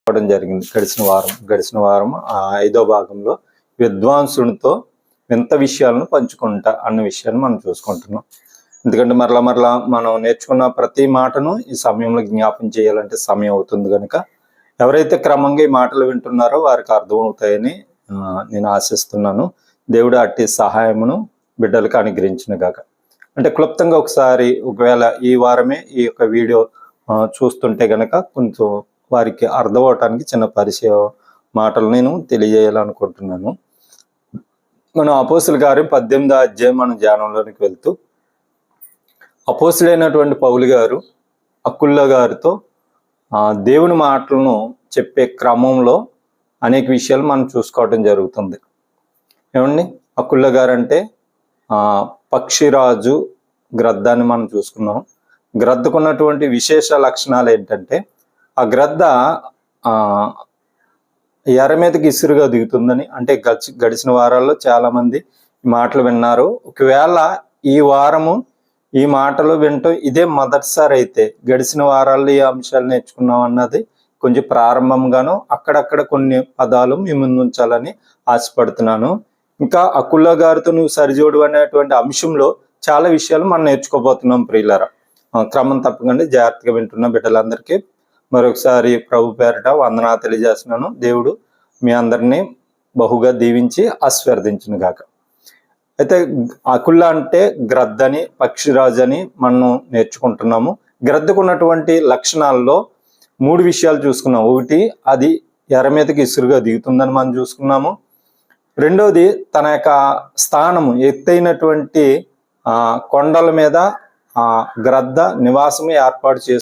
చెప్పుకోవడం జరిగింది. గడిచిన వారం గడిచిన వారం ఆ ఐదో భాగంలో విద్వాంసునితో వింత విషయాలను పంచుకుంటా అన్న విషయాన్ని మనం చూసుకుంటున్నాం. ఎందుకంటే మరలా మరలా మనం నేర్చుకున్న ప్రతి మాటను ఈ సమయంలో జ్ఞాపం చేయాలంటే సమయం అవుతుంది కనుక ఎవరైతే క్రమంగా ఈ మాటలు వింటున్నారో వారికి అర్థమవుతాయని నేను ఆశిస్తున్నాను. దేవుడు అట్టి సహాయమును బిడ్డలకు అనుగ్రహించిన గాక. అంటే క్లుప్తంగా ఒకసారి ఒకవేళ ఈ వారమే ఈ యొక్క వీడియో చూస్తుంటే గనక కొంచెం వారికి అర్థం అవటానికి చిన్న పరిచయ మాటలు నేను తెలియజేయాలనుకుంటున్నాను. మనం అపోసుల గారు పద్దెనిమిదో అధ్యాయం మనం ధ్యానంలోనికి వెళ్తూ అపోసుడైనటువంటి పౌలు గారు అక్కుల్లో గారితో దేవుని మాటలను చెప్పే క్రమంలో అనేక విషయాలు మనం చూసుకోవటం జరుగుతుంది. ఏమండి? అక్కుల్ల గారు అంటే పక్షిరాజు గ్రద్దాన్ని మనం చూసుకున్నాం. గ్రద్దకున్నటువంటి విశేష లక్షణాలు ఏంటంటే ఆ గ్రద్ద ఆ, మీదకి ఇసురుగా దిగుతుందని అంటే గడిచి గడిచిన వారాల్లో చాలామంది మాటలు విన్నారు. ఒకవేళ ఈ వారము ఈ మాటలు వింటూ ఇదే మొదటిసారి అయితే గడిచిన వారాల్లో ఈ అంశాలు నేర్చుకున్నాం అన్నది కొంచెం ప్రారంభంగాను అక్కడక్కడ కొన్ని పదాలు మీ ముందు ఉంచాలని ఆశపడుతున్నాను. ఇంకా అకుల్లా గారితో నువ్వు సరిజోడు అనేటువంటి అంశంలో చాలా విషయాలు మనం నేర్చుకోబోతున్నాం ప్రియులరా. క్రమం తప్పకుండా జాగ్రత్తగా వింటున్న బిడ్డలందరికీ. మరొకసారి ప్రభు పేరట వందనా తెలియజేస్తున్నాను. దేవుడు మీ అందరినీ బహుగా దీవించి ఆశీర్వదించును గాక అయితే అకుల్లా అంటే గ్రద్దని పక్షిరాజు అని మనం నేర్చుకుంటున్నాము. గ్రద్దకున్నటువంటి లక్షణాల్లో మూడు విషయాలు చూసుకున్నాం. ఒకటి అది ఎర్ర మీదకి ఇసురుగా దిగుతుందని మనం చూసుకున్నాము. రెండవది తన యొక్క స్థానము ఎత్తైనటువంటి ఆ కొండల మీద ఆ గ్రద్ద నివాసము ఏర్పాటు చేసు